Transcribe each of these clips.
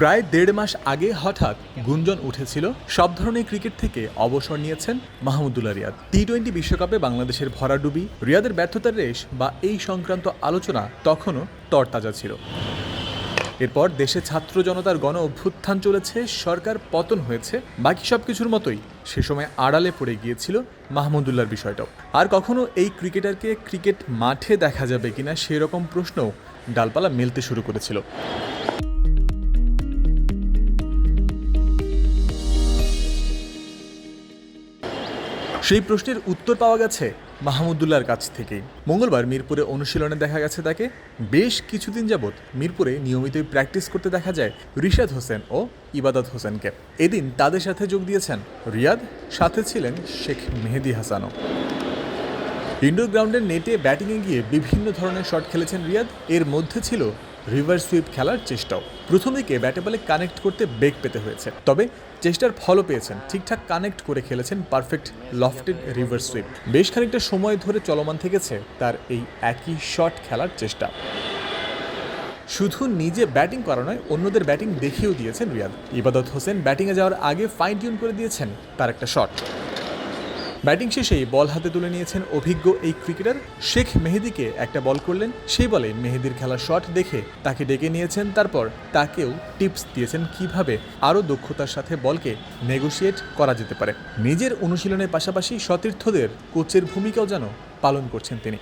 প্রায় দেড় মাস আগে হঠাৎ গুঞ্জন উঠেছিল, সব ধরনের ক্রিকেট থেকে অবসর নিয়েছেন মাহমুদুল্লাহ রিয়াদ। টি টোয়েন্টি বিশ্বকাপে বাংলাদেশের ভরাডুবি, রিয়াদের ব্যর্থতার রেশ বা এই সংক্রান্ত আলোচনা তখনও তরতাজা ছিল। এরপর দেশে ছাত্র জনতার গণ অভ্যুত্থান চলেছে, সরকার পতন হয়েছে, বাকি সব কিছুর মতোই সে সময় আড়ালে পড়ে গিয়েছিল মাহমুদুল্লাহর বিষয়টাও। আর কখনো এই ক্রিকেটারকে ক্রিকেট মাঠে দেখা যাবে কিনা সেরকম প্রশ্নও ডালপালা মেলতে শুরু করেছিল। সেই প্রশ্নের উত্তর পাওয়া গেছে মাহমুদুল্লার কাছ থেকেই। মঙ্গলবার মিরপুরে অনুশীলনে দেখা গেছে তাকে বেশ কিছুদিন যাবৎ মিরপুরে নিয়মিতই প্র্যাকটিস করতে দেখা যায় রিশাদ হোসেন ও ইবাদত হোসেনকে। এদিন তাদের সাথে যোগ দিয়েছেন রিয়াদ, সাথে ছিলেন শেখ মেহেদি হাসানও। ইন্ডোর গ্রাউন্ডের নেটে ব্যাটিংয়ে গিয়ে বিভিন্ন ধরনের শট খেলেছেন রিয়াদ। এর মধ্যে ছিল রিভার সুইপ খেলার চেষ্টাও। প্রথম ব্যাটে বলে কানেক্ট করতে বেগ পেতে হয়েছে। তবে চেষ্টার ফলও পেয়েছেন। ঠিকঠাক কানেক্ট করে খেলেছেন পারফেক্ট লফটেড রিভার সুইপ। বেশ খানিকটা সময় ধরে চলমান থেকেছে তার এই একই শট খেলার চেষ্টা। শুধু নিজে ব্যাটিং করা নয়, অন্যদের ব্যাটিং দেখিয়েও দিয়েছেন রিয়াদ। ইবাদত হোসেন ব্যাটিংয়ে যাওয়ার আগে ফাইন টিউন করে দিয়েছেন তার একটা শট ব্যাটিং শেষেই বল হাতে তুলে নিয়েছেন অভিজ্ঞ এই ক্রিকেটার। শেখ মেহেদিকে একটা বল করলেন, সেই বলে মেহেদির খেলা শট দেখে তাকে ডেকে নিয়েছেন, তারপর তাকেও টিপস দিয়েছেন কীভাবে আরও দক্ষতার সাথে বলকে নেগোসিয়েট করা যেতে পারে। নিজের অনুশীলনের পাশাপাশি সতীর্থদের কোচের ভূমিকাও যেন পালন করছেন তিনি।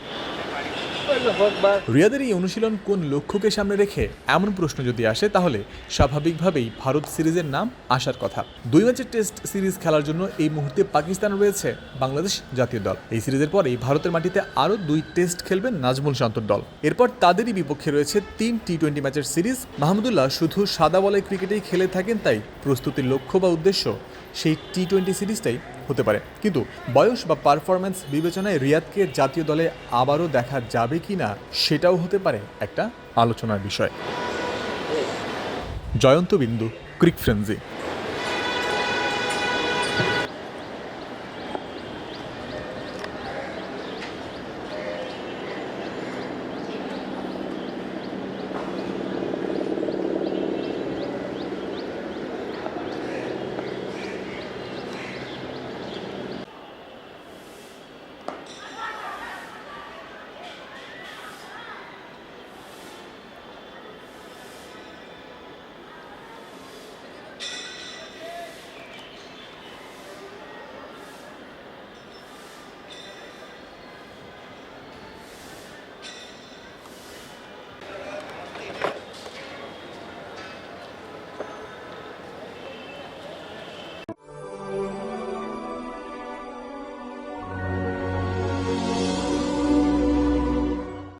রিয়াদের এই অনুশীলন কোন লক্ষ্যকে সামনে রেখে এমন প্রশ্ন যদি আসে, তাহলে স্বাভাবিকভাবেই ভারত সিরিজের নাম আসার কথা। দুই ম্যাচের টেস্ট সিরিজ খেলার জন্য এই মুহূর্তে পাকিস্তান রয়েছে বাংলাদেশ জাতীয় দল। এই সিরিজের পরেই ভারতের মাটিতে আরও দুই টেস্ট খেলবেন নাজমুল শান্তর দল। এরপর তাদেরই বিপক্ষে রয়েছে তিন টি টোয়েন্টি ম্যাচের সিরিজ। মাহমুদুল্লাহ শুধু সাদা বলে ক্রিকেটেই খেলে থাকেন, তাই প্রস্তুতির লক্ষ্য বা উদ্দেশ্য সেই টি টোয়েন্টি সিরিজটাই হতে পারে। কিন্তু বয়স বা পারফরম্যান্স বিবেচনায় রিয়াদকে জাতীয় দলে আবারও দেখা যাবে কি না, সেটাও হতে পারে একটা আলোচনার বিষয়। জয়ন্ত বিন্দু, ক্রিক ফ্রেন্সি।